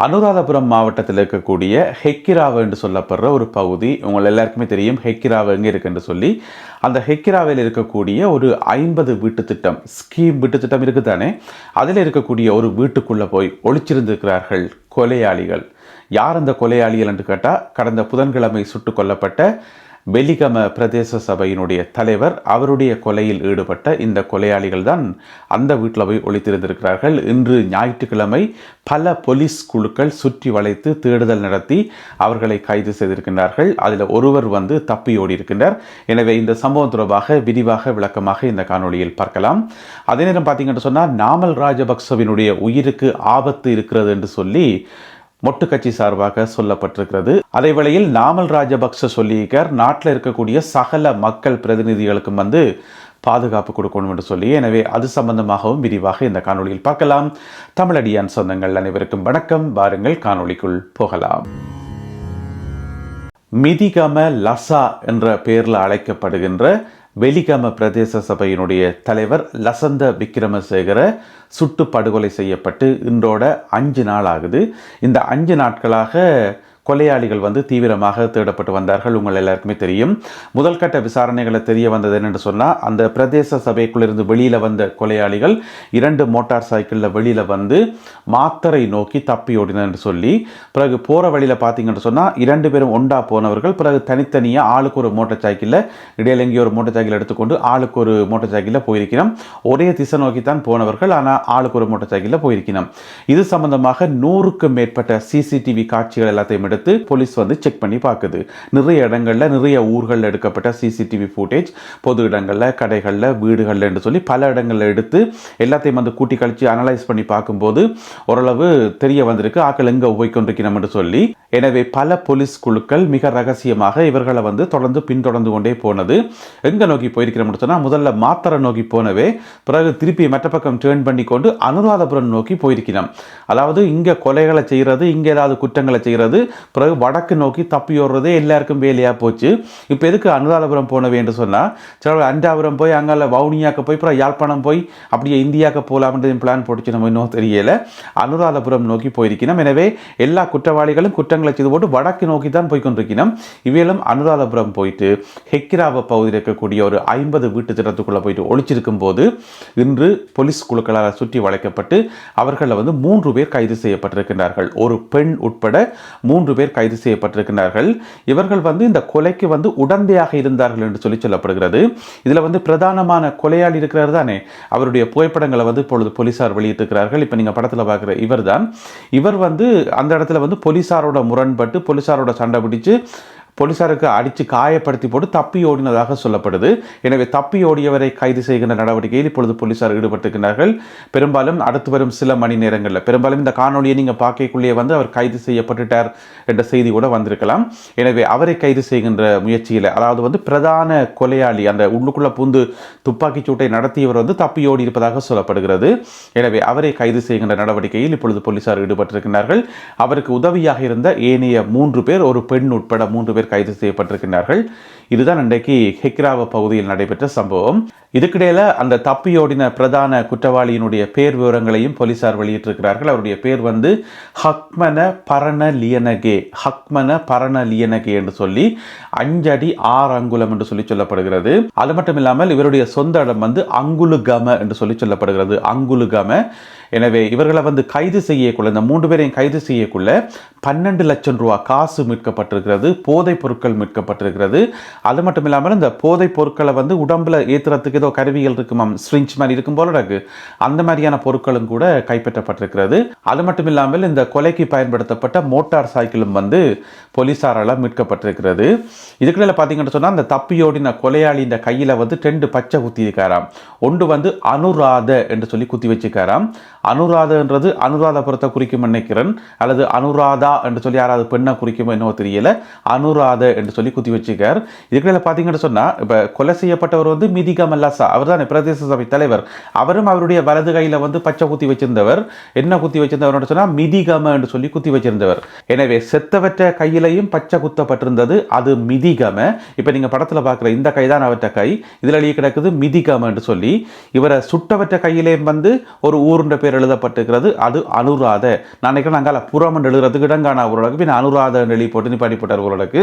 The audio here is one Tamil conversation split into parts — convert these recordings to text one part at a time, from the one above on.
அனுராதபுரம் மாவட்டத்தில் இருக்கக்கூடிய ஹெக்கிராவு என்று சொல்லப்படுற ஒரு பகுதி உங்கள் எல்லாருக்குமே தெரியும் ஹெக்கிராவு எங்கே இருக்குன்னு சொல்லி. அந்த ஹெக்கிராவில் இருக்கக்கூடிய ஒரு ஐம்பது வீட்டு திட்டம் ஸ்கீம் வீட்டு திட்டம் இருக்குதானே? அதில் இருக்கக்கூடிய ஒரு வீட்டுக்குள்ளே போய் ஒழிச்சிருந்திருக்கிறார்கள் கொலையாளிகள். யார் அந்த கொலையாளிகள் என்று கேட்டால் கடந்த புதன்கிழமை சுட்டுக் கொல்லப்பட்ட வெலிகம பிரதேச சபையினுடைய தலைவர் அவருடைய கொலையில் ஈடுபட்ட இந்த கொலையாளிகள் தான் அந்த வீட்டில் போய் ஒழித்திருந்திருக்கிறார்கள் இன்று ஞாயிற்றுக்கிழமை பல போலீஸ் குழுக்கள் சுற்றி வளைத்து தேடுதல் நடத்தி அவர்களை கைது செய்திருக்கின்றார்கள். அதில் ஒருவர் வந்து தப்பி இருக்கின்றார் எனவே இந்த சம்பவம் தொடர்பாக விரிவாக விளக்கமாக இந்த காணொளியில் பார்க்கலாம். அதே நேரம் பார்த்தீங்கன்னு சொன்னால் நாமல் ராஜபக்சவினுடைய உயிருக்கு ஆபத்து இருக்கிறது என்று சொல்லி மொட்டு கட்சி சார்பாக சொல்லப்பட்டிருக்கிறது. அதே வேளையில் நாமல் ராஜபக்ச சொல்லியிருக்கார் நாட்டில் இருக்கக்கூடிய சகல மக்கள் பிரதிநிதிகளுக்கும் வந்து பாதுகாப்பு கொடுக்கணும் என்று சொல்லி. எனவே அது சம்பந்தமாகவும் விரிவாக இந்த காணொளியில் பார்க்கலாம். தமிழடியான் சொந்தங்கள் அனைவருக்கும் வணக்கம். வாருங்கள் காணொளிக்குள் போகலாம். மிதிகம லசா என்ற பெயரில் அழைக்கப்படுகின்ற வெலிகம பிரதேச சபையினுடைய தலைவர் லசந்த விக்ரமசேகர சுட்டு படுகொலை செய்யப்பட்டு இன்றோட அஞ்சு நாள் ஆகுது. இந்த அஞ்சு நாட்களாக கொலையாளிகள் வந்து தீவிரமாக தேடப்பட்டு வந்தார்கள். உங்கள் எல்லாருக்குமே தெரியும். முதல் கட்ட விசாரணைகளை தெரிய வந்தது என்னென்னு சொன்னால் அந்த பிரதேச சபைக்குள்ளிருந்து வெளியில் வந்த கொலையாளிகள் இரண்டு மோட்டார் சைக்கிளில் வெளியில் வந்து மாத்தரை நோக்கி தப்பி ஓடினர் என்று சொல்லி பிறகு போகிற வழியில் பார்த்தீங்கன்னு சொன்னால் இரண்டு பேரும் ஒண்டா போனவர்கள். பிறகு தனித்தனியாக ஆளுக்கு ஒரு மோட்டார் சைக்கிளில் இடையில எங்கேயோ ஒரு மோட்டார் சைக்கிள் எடுத்துக்கொண்டு ஆளுக்கு ஒரு மோட்டார் சைக்கிளில் போயிருக்கிறோம் ஒரே திசை நோக்கி தான் போனவர்கள் ஆனால் ஆளுக்கு ஒரு மோட்டார் சைக்கிளில் போயிருக்கணும் இது சம்பந்தமாக நூறுக்கும் மேற்பட்ட சிசிடிவி காட்சிகள் எல்லாத்தையும் எடுத்து போலீஸ் வந்து செக் பண்ணி பார்க்குது நிறைய இடங்களில் நிறைய ஊர்களில் எடுக்கப்பட்ட சிசிடிவி ஃபுட்டேஜ் பொது இடங்களில் கடைகளில் வீடுகளில் என்று சொல்லி பல இடங்களில் எடுத்து எல்லாத்தையும் வந்து கூட்டி கழிச்சு அனலைஸ் பண்ணி பார்க்கும்போது ஓரளவு தெரிய வந்திருக்கு. ஆக்கள் எங்கே போய்கொண்டிருக்கிறோம் என்று சொல்லி. எனவே பல போலீஸ் குழுக்கள் மிக ரகசியமாக இவர்களை வந்து தொடர்ந்து பின்தொடர்ந்து கொண்டே போனது. எங்கே நோக்கி போயிருக்கிறோம் சொன்னால் முதல்ல மாத்தரை நோக்கி போனவே பிறகு திருப்பி மற்ற பக்கம் டேர்ன் பண்ணி கொண்டு அனுராதபுரம் நோக்கி போயிருக்கிறோம். அதாவது இங்கே கொலைகளை செய்கிறது இங்கே ஏதாவது குற்றங்களை செய்கிறது பிறகு வடக்கு நோக்கி தப்பி ஓடுறதே எல்லாருக்கும் வேலையாக போச்சு. இப்போ எதுக்கு அனுராதபுரம் போனவே என்று சொன்னால் சில அண்டாபுரம் போய் அங்கே வவுனியாக்க போய் அப்புறம் யாழ்ப்பாணம் போய் அப்படியே இந்தியாவுக்கு போகலாம்ன்றது பிளான் போட்டுச்சு நம்ம இன்னும் தெரியலை. அனுராதபுரம் நோக்கி போயிருக்கணும் எனவே எல்லா குற்றவாளிகளும் குற்றங்களை செய்து போட்டு வடக்கு நோக்கி தான் போய் கொண்டிருக்கணும் இவையிலும் அனுராதபுரம் போயிட்டு ஹெக்கிராவ பகுதியில் இருக்கக்கூடிய ஒரு ஐம்பது வீட்டு திட்டத்துக்குள்ளே போயிட்டு ஒழிச்சிருக்கும் போது இன்று போலீஸ் குழுக்களால் சுற்றி வளைக்கப்பட்டு அவர்களில் வந்து மூன்று பேர் கைது செய்யப்பட்டிருக்கின்றார்கள். ஒரு பெண் உட்பட மூன்று பேர் கைது செய்யப்பட்டிருக்கிறார்கள். இவர்கள் வந்து இந்த கொலைக்கு வந்து உடந்தையாக இருந்தார்கள் என்று சொல்லி சொல்லப்படுகிறது. இதில் வந்து பிரதானமான கொலையாளி இருக்கிறார் தானே? அவருடைய புகைப்படங்களை வந்து இப்பொழுது போலீசார் வெளியிட்டிருக்கிறார்கள். இப்போ நீங்கள் படத்தில் பார்க்குற இவர் தான் இவர் வந்து அந்த இடத்துல வந்து போலீசாரோட முரண்பட்டு போலீசாரோட சண்டை பிடிச்சு போலீசாருக்கு அடித்து காயப்படுத்தி போட்டு தப்பி ஓடினதாக சொல்லப்படுது. எனவே தப்பி ஓடியவரை கைது செய்கின்ற நடவடிக்கையில் இப்பொழுது போலீசார் ஈடுபட்டிருக்கிறார்கள் பெரும்பாலும் அடுத்து வரும் சில மணி நேரங்களில் பெரும்பாலும் இந்த காணொலியை நீங்கள் பார்க்கக்குள்ளேயே வந்து அவர் கைது செய்யப்பட்டுட்டார் என்ற செய்தி கூட வந்திருக்கலாம். எனவே அவரை கைது செய்கின்ற முயற்சியில் அதாவது வந்து பிரதான கொலையாளி அந்த உள்ளுக்குள்ள பூந்து துப்பாக்கிச் சூட்டை நடத்தியவர் வந்து தப்பி ஓடி இருப்பதாக சொல்லப்படுகிறது. எனவே அவரை கைது செய்கின்ற நடவடிக்கையில் இப்பொழுது போலீசார் ஈடுபட்டிருக்கிறார்கள் அவருக்கு உதவியாக இருந்த ஏனைய மூன்று பேர் ஒரு பெண் உட்பட மூன்று பேர் கைது செய்யப்பட்டிருக்கிறார்கள் இதுதான் இன்றைக்கு ஹெக்ராவ பகுதியில் நடைபெற்ற சம்பவம். இதுக்கிடையில அந்த தப்பியோடின பிரதான குற்றவாளியினுடைய பேர் விவரங்களையும் போலீசார் வெளியிட்டிருக்கிறார்கள். அவருடைய பேர் வந்து ஹக்மன பரண லியனகே ஹக்மன பரண லியனகே என்று சொல்லி அஞ்சடி ஆறு அங்குலம் என்று சொல்லி சொல்லப்படுகிறது. அது மட்டும் இல்லாமல் இவருடைய சொந்த இடம் வந்து அங்குலுகம என்று சொல்லி சொல்லப்படுகிறது. அங்குலுகம. எனவே இவர்களை வந்து கைது செய்யக்குள்ள இந்த மூன்று பேரையும் கைது செய்யக்குள்ள பன்னெண்டு லட்சம் ரூபா காசு மீட்கப்பட்டிருக்கிறது போதைப் பொருட்கள் மீட்கப்பட்டிருக்கிறது. அது மட்டும் இல்லாமல் இந்த போதைப் பொருட்களை வந்து உடம்பில் ஏற்றுறதுக்கு ஏதோ கருவிகள் இருக்குமாம் ஸ்ரிஞ்ச் மாதிரி இருக்கும் போல இருக்கு. அந்த மாதிரியான பொருட்களும் கூட கைப்பற்றப்பட்டிருக்கிறது. அது மட்டும் இல்லாமல் இந்த கொலைக்கு பயன்படுத்தப்பட்ட மோட்டார் சைக்கிளும் வந்து போலீஸாரால் மீட்கப்பட்டிருக்கிறது. இதுக்குள்ள பார்த்தீங்கன்னு சொன்னால் அந்த தப்பியோடின கொலையாளி இந்த கையில் வந்து ரெண்டு பச்சை குத்தி இருக்காராம். ஒன்று வந்து அனுராத என்று சொல்லி குத்தி வச்சுக்காராம் அனுராதன்றது அனுராதபுரத்தை குறிக்கும் நினைக்கிறேன் அல்லது அனுராதா என்று சொல்லி யாராவது பெண்ணை குறிக்குமோ என்னவோ தெரியல. அனுராத என்று சொல்லி குத்தி வச்சுக்கார். இதுக்குள்ள பார்த்தீங்கன்னு சொன்னால் இப்போ கொலை செய்யப்பட்டவர் வந்து மிதிகா மல்லாசா அவர் தான் பிரதேச சபை தலைவர். அவரும் அவருடைய வலது கையில் வந்து பச்சை குத்தி வச்சிருந்தவர். என்ன குத்தி வச்சிருந்தவர் சொன்னால் மிதிகம என்று சொல்லி குத்தி வச்சிருந்தவர். எனவே செத்தவற்ற கையிலையும் பச்சை குத்தப்பட்டிருந்தது அது மிதிகம. இப்போ நீங்கள் படத்தில் பார்க்குற இந்த கை தான் அவற்ற கை. இதில் எழுதி கிடக்குது மிதிகம என்று சொல்லி. இவரை சுட்டவற்ற கையிலேயும் வந்து ஒரு ஊருண்ட பேர் பேர் எழுதப்பட்டிருக்கிறது. அது அனுராத. நான் நினைக்கிறேன் நாங்கள் புறம் எழுதுறது எழுதுறதுக்கு இடங்கான அவர்களுக்கு பின் அனுராத எழுதி போட்டு நிப்பாடிப்பட்டார் அவர்களுக்கு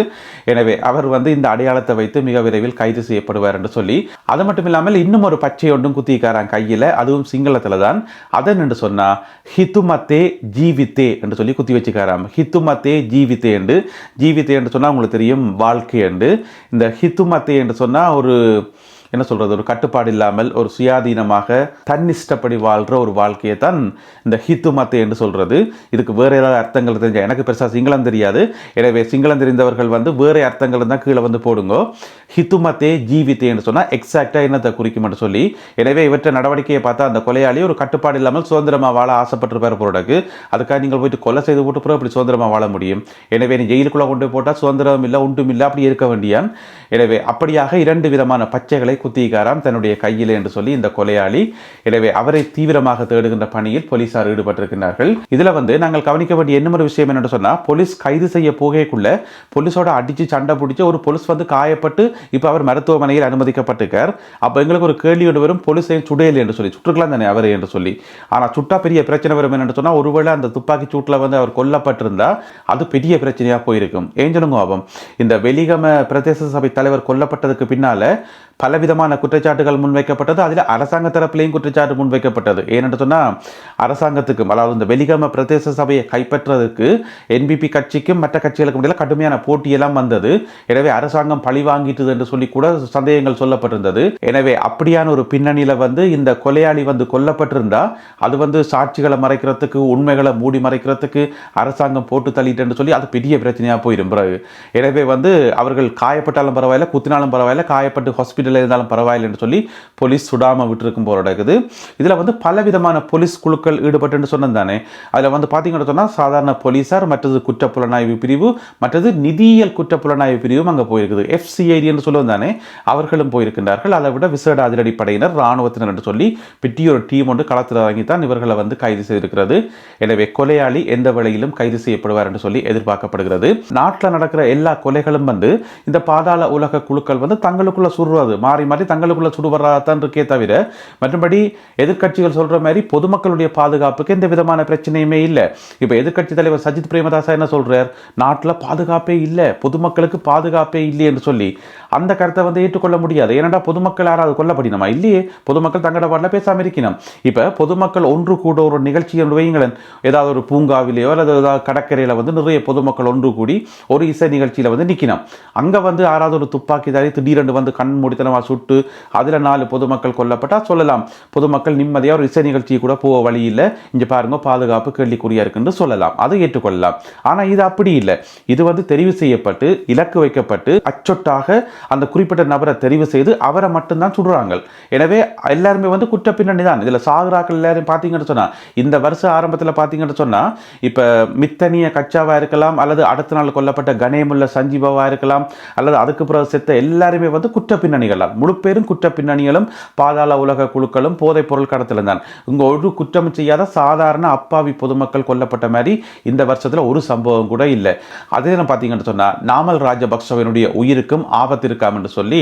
எனவே அவர் வந்து இந்த அடையாளத்தை வைத்து மிக விரைவில் கைது செய்யப்படுவார் என்று சொல்லி அது மட்டும் இல்லாமல் இன்னும் ஒரு பச்சை ஒன்றும் குத்திக்காரான் கையில் அதுவும் சிங்களத்தில் தான். அதன் என்று சொன்னால் ஹித்துமத்தே ஜீவித்தே என்று சொல்லி குத்தி வச்சுக்காராம். ஹித்துமத்தே ஜீவித்தே என்று. ஜீவித்தே என்று சொன்னால் உங்களுக்கு தெரியும் வாழ்க்கை என்று. இந்த ஹித்துமத்தே என்று சொன்னால் ஒரு என்ன சொல்றது ஒரு கட்டுப்பாடு இல்லாமல் ஒரு சுயாதீனமாக தன்னிஷ்டப்படி வாழ்கிற ஒரு வாழ்க்கையை தான் இந்த ஹித்து மத்தை என்று சொல்றது. இதுக்கு வேறு ஏதாவது அர்த்தங்கள் தெரிஞ்ச எனக்கு பெருசாக சிங்களம் தெரியாது. எனவே சிங்களம் தெரிந்தவர்கள் வந்து வேறு அர்த்தங்கள் தான் கீழே வந்து போடுங்க. ஹித்து மத்தே ஜீவித்தே என்று சொன்னால் எக்ஸாக்டாக என்னத்தை குறிக்கும் என்று சொல்லி எனவே இவற்றை நடவடிக்கையை பார்த்தா அந்த கொலையாளி ஒரு கட்டுப்பாடு இல்லாமல் சுதந்திரமாக வாழ ஆசைப்பட்டிருப்பார் பிறகு அதுக்காக நீங்கள் போயிட்டு கொலை செய்து போட்டு பிறகு அப்படி சுதந்திரமாக வாழ முடியும். எனவே நீ ஜெயிலுக்குள்ளே கொண்டு போட்டால் சுதந்திரம் இல்லை ஒன்றும் இல்லை அப்படி இருக்க வேண்டியான். எனவே அப்படியாக இரண்டு விதமான பச்சைகளை குத்திக்காராம் தன்னுடைய கையில் என்று சொல்லி இந்த கொலையாளி. எனவே அவரை தீவிரமாக தேடுகின்ற பணியில் போலீசார் ஈடுபட்டிருக்கிறார்கள் இதில் வந்து நாங்கள் கவனிக்க வேண்டிய என்ன ஒரு விஷயம் என்னென்னு சொன்னால் போலீஸ் கைது செய்ய போகக்குள்ள போலீஸோட அடிச்சு சண்டை பிடிச்சி ஒரு போலீஸ் வந்து காயப்பட்டு இப்போ அவர் மருத்துவமனையில் அனுமதிக்கப்பட்டிருக்கார். அப்போ எங்களுக்கு ஒரு கேள்வி ஒன்று வரும். போலீஸை சுடையல் என்று சொல்லி சுற்றுக்கலாம் தானே அவர் என்று சொல்லி. ஆனால் சுட்டா பெரிய பிரச்சனை வரும் என்று சொன்னால் ஒருவேளை அந்த துப்பாக்கி சூட்டில் வந்து அவர் கொல்லப்பட்டிருந்தா அது பெரிய பிரச்சனையாக போயிருக்கும். ஏன் கோபம் ஆபம் இந்த வெளிகம பிரதேச சபை தலைவர் கொல்லப்பட்டதுக்கு பின்னால பலவிதமான குற்றச்சாட்டுகள் முன்வைக்கப்பட்டது. அதில் அரசாங்க தரப்பிலையும் குற்றச்சாட்டு முன்வைக்கப்பட்டது. ஏனென்று சொன்னால் அரசாங்கத்துக்கும் அதாவது இந்த வெலிகம பிரதேச சபையை கைப்பற்றுவதற்கு என்பிபி கட்சிக்கும் மற்ற கட்சிகளுக்கும் இடையில கடுமையான போட்டியெல்லாம் வந்தது. எனவே அரசாங்கம் பழி வாங்கிட்டது என்று சொல்லி கூட சந்தேகங்கள் சொல்லப்பட்டிருந்தது. எனவே அப்படியான ஒரு பின்னணியில் வந்து இந்த கொலையாளி வந்து கொல்லப்பட்டிருந்தா அது வந்து சாட்சிகளை மறைக்கிறதுக்கு உண்மைகளை மூடி மறைக்கிறதுக்கு அரசாங்கம் போட்டு தள்ளிட்டுன்னு சொல்லி அது பெரிய பிரச்சனையாக போயிடும் பிறகு. எனவே வந்து அவர்கள் காயப்பட்டாலும் பரவாயில்ல குத்தினாலும் பரவாயில்ல காயப்பட்டு ஹாஸ்பிட்டல் ஹாஸ்பிட்டலில் இருந்தாலும் பரவாயில்லைன்னு சொல்லி போலீஸ் சுடாமல் விட்டுருக்கும் போல இருக்குது இதில் வந்து பலவிதமான போலீஸ் குழுக்கள் ஈடுபட்டுன்னு சொன்னது தானே. அதில் வந்து பார்த்தீங்கன்னு சொன்னால் சாதாரண போலீஸார் மற்றது குற்றப்புலனாய்வு பிரிவு மற்றது நிதியியல் குற்றப்புலனாய்வு பிரிவும் அங்கே போயிருக்குது. எஃப்சிஐடி என்று சொல்லுவது தானே. அவர்களும் போயிருக்கின்றார்கள். அதை விட விசேட அதிரடி படையினர் இராணுவத்தினர் என்று சொல்லி பெரிய ஒரு டீம் ஒன்று களத்தில் இறங்கித்தான் இவர்களை வந்து கைது செய்திருக்கிறது. எனவே கொலையாளி எந்த வழியிலும் கைது செய்யப்படுவார் என்று சொல்லி எதிர்பார்க்கப்படுகிறது. நாட்டில் நடக்கிற எல்லா கொலைகளும் வந்து இந்த பாதாள உலக குழுக்கள் வந்து தங்களுக்குள்ள சுடுறது. மாறி மாறி தங்களுக்குள்ள சுடுவராதான் இருக்கே தவிர மற்றபடி எதிர்கட்சிகள் சொல்ற மாதிரி பொதுமக்களுடைய பாதுகாப்புக்கு எந்த விதமான பிரச்சனையுமே இல்லை. இப்போ எதிர்க்கட்சி தலைவர் சஜித் பிரேமதாசா என்ன சொல்றார்? நாட்டில் பாதுகாப்பே இல்லை பொதுமக்களுக்கு பாதுகாப்பே இல்லை என்று சொல்லி அந்த கருத்தை வந்து ஏற்றுக்கொள்ள முடியாது. ஏன்னா பொதுமக்கள் யாராவது கொல்லப்படினமா? இல்லையே. பொதுமக்கள் தங்களோட பாடல பேசாம இருக்கணும். இப்போ பொதுமக்கள் ஒன்று கூட ஒரு நிகழ்ச்சி என்று வைங்களேன் ஏதாவது ஒரு பூங்காவிலேயோ அல்லது ஏதாவது கடற்கரையில் வந்து நிறைய பொதுமக்கள் ஒன்று கூடி ஒரு இசை நிகழ்ச்சியில் வந்து நிற்கணும் அங்கே வந்து யாராவது ஒரு துப்பாக்கிதாரி திடீரென்று வந்து கண் மூடித்தனமாக சுட்டு அதில் நாலு பொதுமக்கள் கொல்லப்பட்டா சொல்லலாம். பொதுமக்கள் நிம்மதியாக ஒரு இசை நிகழ்ச்சி கூட போக வழி இல்லை. இங்கே பாருங்க பாதுகாப்பு கேள்விக்குறியாக இருக்குன்னு சொல்லலாம். அதை ஏற்றுக்கொள்ளலாம். ஆனால் இது அப்படி இல்லை. இது வந்து தெரிவு செய்யப்பட்டு இலக்கு வைக்கப்பட்டு அச்சொட்டாக அந்த குறிப்பிட்ட நபரை தெரிவு செய்து அவரை மட்டும்தான் சுடுறாங்க. எனவே எல்லாருமே வந்து குற்ற பின்னணி தான். இதில் சாகுராக்கள் எல்லாரும் பார்த்தீங்கன்னு சொன்னா இந்த வருஷ ஆரம்பத்தில் பார்த்தீங்கன்னு சொன்னா இப்போ மித்தனிய கச்சாவாக இருக்கலாம் அல்லது அடுத்த நாள் கொல்லப்பட்ட கணேமுள்ள சஞ்சீபாவாக இருக்கலாம் அல்லது அதுக்கு பிறகு செத்த எல்லாருமே வந்து குற்ற பின்னணிகள் பின்னணிகளால் முழு பேரும் குற்ற பின்னணிகளும் பாதாள உலக குழுக்களும் போதைப் பொருள் கடத்தலும் தான் ஒரு குற்றம் செய்யாத சாதாரண அப்பாவி பொதுமக்கள் கொல்லப்பட்ட மாதிரி இந்த வருஷத்துல ஒரு சம்பவம் கூட இல்லை. அதே நேரம் பார்த்தீங்கன்னு சொன்னால் நாமல் ராஜபக்சவனுடைய உயிருக்கும் ஆபத்து இருக்காம் என்று சொல்லி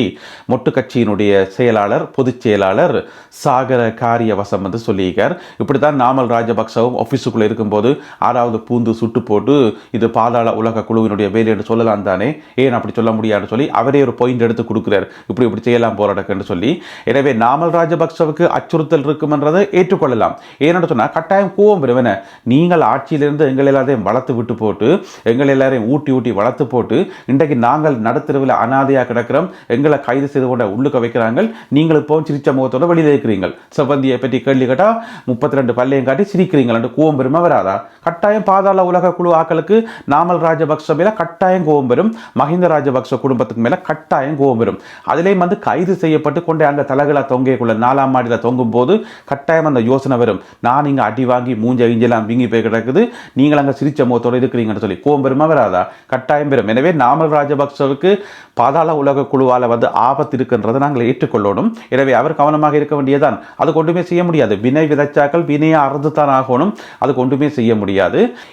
மொட்டு கட்சியினுடைய செயலாளர் பொதுச் செயலாளர் சாகர காரியவசம் வந்து சொல்லியிருக்கார். இப்படித்தான் நாமல் ராஜபக்சவும் ஆஃபீஸுக்குள்ளே இருக்கும்போது ஆறாவது பூந்து சுட்டு போட்டு இது பாதாள உலக குழுவினுடைய வேலை என்று சொல்லலாம் தானே ஏன் அப்படி சொல்ல முடியாதுன்னு சொல்லி அவரே ஒரு பாயிண்ட் எடுத்து கொடுக்குறார். இப்படி இப்படி செய்யலாம் போராட்டக்குன்னு சொல்லி. எனவே நாமல் ராஜபக்சவுக்கு அச்சுறுத்தல் இருக்குமென்றதை ஏற்றுக்கொள்ளலாம். ஏன்னு சொன்னால் கட்டாயம் கோவம் வருவன. நீங்கள் ஆட்சியிலிருந்து எங்கள் எல்லாத்தையும் வளர்த்து விட்டு போட்டு எங்கள் எல்லாரையும் ஊட்டி ஊட்டி வளர்த்து போட்டு இன்றைக்கு நாங்கள் நடுத்தருவில் அனாதையாக கிடக்கிறோம் எங்களை கைது செய்து கொண்ட உள்ளுக்க வைக்கிறாங்க நீங்கள் இப்போ சிரிச்ச முகத்தோட வெளியில் இருக்கிறீங்க செவ்வந்தியை பற்றி கேள்வி கேட்டால் முப்பத்தி ரெண்டு பல்லையும் காட்டி சிரிக்கிறீங்கள் கோவம் பெருமை வராதா? கட்டாயம் பாதாள உலக குழு ஆக்களுக்கு நாமல் ராஜபக்ச மேல கட்டாயம் கோவம் வரும். மஹிந்த ராஜபக்ச குடும்பத்துக்கு மேல கட்டாயம் கோவம் வரும். அதிலேயும் வந்து கைது செய்யப்பட்டு கொண்டே அந்த தலைகளை தொங்கியக்குள்ள நாலாம் மாடியில் தொங்கும் போது கட்டாயம் அந்த யோசனை வரும். நான் இங்கே அடி வாங்கி மூஞ்ச இஞ்செல்லாம் வீங்கி போய் கிடக்குது. நீங்கள் அங்கே சிரிச்ச முகத்தோட இருக்கிறீங்கன்னு சொல்லி கோவம் பெருமா வராதா? கட்டாயம் பெறும் எனவே நாமல் ராஜபக்சவுக்கு பாதாள உலக குழுவால் வந்து ஆபத்து இருக்குன்றதை நாங்கள் ஏற்றுக்கொள்ளணும். எனவே அவர் கவனமாக இருக்க வேண்டியதான் அது கொண்டுமே செய்ய முடியாது. வினை விதைச்சாக்கள் வினையை அறுந்துதான் ஆகணும். அது கொண்டுமே செய்ய முடியாது.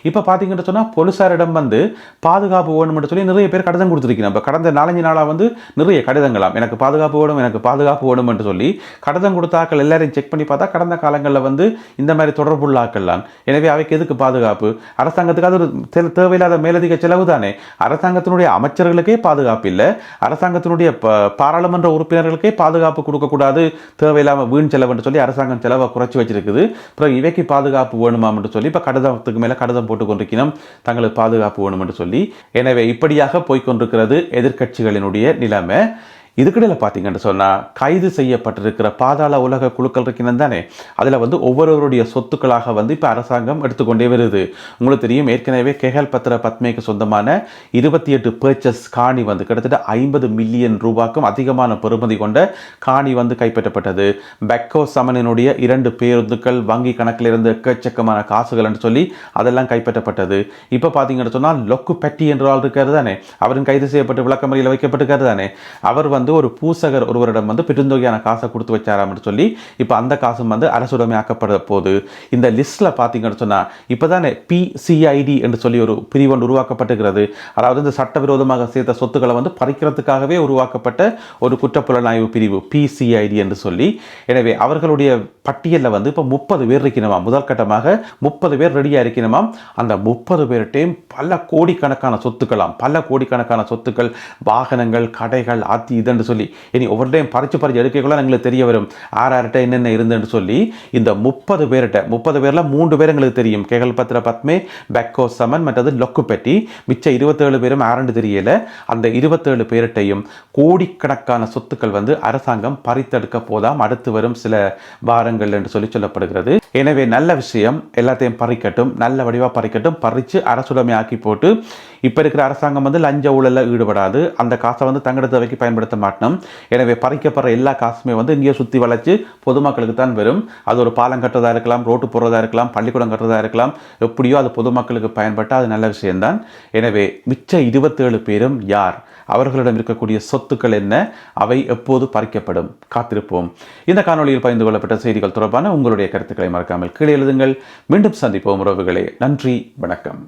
இப்போ பார்த்தீங்கன்னு சொன்னால் போலீசாரிடம் வந்து பாதுகாப்பு வேணும்னு சொல்லி நிறைய பேர் கடிதம் கொடுத்துருக்கீங்க. இப்போ கடந்த நாலஞ்சு நாளாக வந்து நிறைய கடிதங்களாம். எனக்கு பாதுகாப்பு வேணும் எனக்கு பாதுகாப்பு வேணும் என்று சொல்லி கடிதம் கொடுத்தாக்கள் எல்லாரையும் செக் பண்ணி பார்த்தா கடந்த காலங்களில் வந்து இந்த மாதிரி தொடர்புள்ள ஆக்கள்லாம் எனவே அவைக்கு எதுக்கு பாதுகாப்பு? அரசாங்கத்துக்கு அது ஒரு தேவையில்லாத மேலதிக செலவு தானே. அரசாங்கத்தினுடைய அமைச்சர்களுக்கே பாதுகாப்பு இல்லை. அரசாங்கத்தினுடைய பாராளுமன்ற உறுப்பினர்களுக்கே பாதுகாப்பு கொடுக்கக்கூடாது தேவையில்லாமல் வீண் செலவுன்னு சொல்லி அரசாங்கம் செலவை குறைச்சி வச்சிருக்குது. அப்புறம் இவைக்கு பாதுகாப்பு வேணுமாம்னு சொல்லி இப்போ கடிதத்துக்கு மேலே கடிதம் போட்டு கொண்டிருக்கணும் தங்களுக்கு பாதுகாப்பு என்று சொல்லி எனவே இப்படியாக போய்க்கொண்டிருக்கிறது எதிர்கட்சிகளினுடைய நிலைமை. இதுக்கிடையில் பார்த்தீங்கன்னு சொன்னால் கைது செய்யப்பட்டிருக்கிற பாதாள உலக குழுக்கள் இருக்கணும் தானே? அதில் வந்து ஒவ்வொருவருடைய சொத்துக்களாக வந்து இப்போ அரசாங்கம் எடுத்துக்கொண்டே வருது. உங்களுக்கு தெரியும் ஏற்கனவே கேகல் பத்திர பத்மேக்கு சொந்தமான இருபத்தி எட்டு பர்ச்சஸ் காணி வந்து கிட்டத்தட்ட ஐம்பது மில்லியன் ரூபாய்க்கும் அதிகமான பெறுமதி கொண்ட காணி வந்து கைப்பற்றப்பட்டது. பெக்கோ சமனினுடைய இரண்டு பேருந்துகள் வங்கி கணக்கில் இருந்து எக்கச்சக்கமான காசுகள் என்று சொல்லி அதெல்லாம் கைப்பற்றப்பட்டது. இப்போ பார்த்தீங்கன்னு சொன்னால் லொக்கு பெட்டி என்ற ஆள் இருக்கிறது தானே? அவரும் கைது செய்யப்பட்டு விளக்கமறியில் வைக்கப்பட்டிருக்காரு தானே? அவர் வந்து வந்து ஒரு பூசகர் ஒருவரிடம் வந்து பெருந்தொகையான காசை கொடுத்து வச்சாராம்னு சொல்லி இப்போ அந்த காசும் வந்து அரசுடைமையாக்கப்பட போது இந்த லிஸ்ட்டில் பார்த்தீங்கன்னு சொன்னால் இப்போ தானே பிசிஐடி என்று சொல்லி ஒரு பிரிவு ஒன்று உருவாக்கப்பட்டுகிறது அதாவது இந்த சட்டவிரோதமாக சேர்த்த சொத்துக்களை வந்து பறிக்கிறதுக்காகவே உருவாக்கப்பட்ட ஒரு குற்றப்புலனாய்வு பிரிவு பிசிஐடி என்று சொல்லி. எனவே அவர்களுடைய பட்டியலில் வந்து இப்போ முப்பது பேர் இருக்கணுமா? முதல் கட்டமாக முப்பது பேர் ரெடியாக இருக்கணுமாம் அந்த முப்பது பேர்கிட்டையும் பல கோடிக்கணக்கான சொத்துக்களாம் பல கோடிக்கணக்கான சொத்துக்கள் வாகனங்கள் கடைகள் அத்தி இதுன்னு சொல்லி. இனி ஒவ்வொரு டைம் பறிச்சு பறிச்சு எடுக்கக்குள்ள எங்களுக்கு தெரிய வரும். ஆறு ஆறுட்ட என்னென்ன இருந்துன்னு சொல்லி இந்த முப்பது பேர்கிட்ட முப்பது பேரில் மூன்று பேர் எங்களுக்கு தெரியும். கேகல் பத்திர பத்மே பெக்கோ சமன் மற்றது லொக்கு பெட்டி மிச்ச இருபத்தேழு பேரும் ஆரண்டு தெரியல. அந்த இருபத்தேழு பேர்கிட்டையும் கோடிக்கணக்கான சொத்துக்கள் வந்து அரசாங்கம் பறித்தெடுக்க போதாம். அடுத்து வரும் சில வாரங்கள் என்று சொல்லி சொல்லப்படுகிறது. எனவே நல்ல விஷயம். எல்லாத்தையும் பறிக்கட்டும். நல்ல வடிவாக பறிக்கட்டும். பறித்து அரசுடைமை ஆக்கி போட்டு இப்போ இருக்கிற அரசாங்கம் வந்து லஞ்ச ஊழலில் ஈடுபடாது. அந்த காசை வந்து தங்கட தேவைக்கு பயன்படுத்த மாட்டோம் எனவே பறிக்கப்படுற எல்லா காசுமே வந்து இங்கேயே சுற்றி வளைச்சு பொதுமக்களுக்கு தான் வரும். அது ஒரு பாலம் கட்டுறதா இருக்கலாம் ரோட்டு போடுறதா இருக்கலாம் பள்ளிக்கூடம் கட்டுறதா இருக்கலாம் எப்படியோ அது பொதுமக்களுக்கு பயன்பட்டால் அது நல்ல விஷயம்தான். எனவே மிச்ச இருபத்தேழு பேரும் யார்? அவர்களிடம் இருக்கக்கூடிய சொத்துக்கள் என்ன? அவை எப்போது பறிக்கப்படும்? காத்திருப்போம். இந்த காணொளியில் பகிர்ந்து கொள்ளப்பட்ட செய்திகள் தொடர்பான உங்களுடைய கருத்துக்களை மறக்காமல் கீழே எழுதுங்கள். மீண்டும் சந்திப்போம் உறவுகளே. நன்றி வணக்கம்.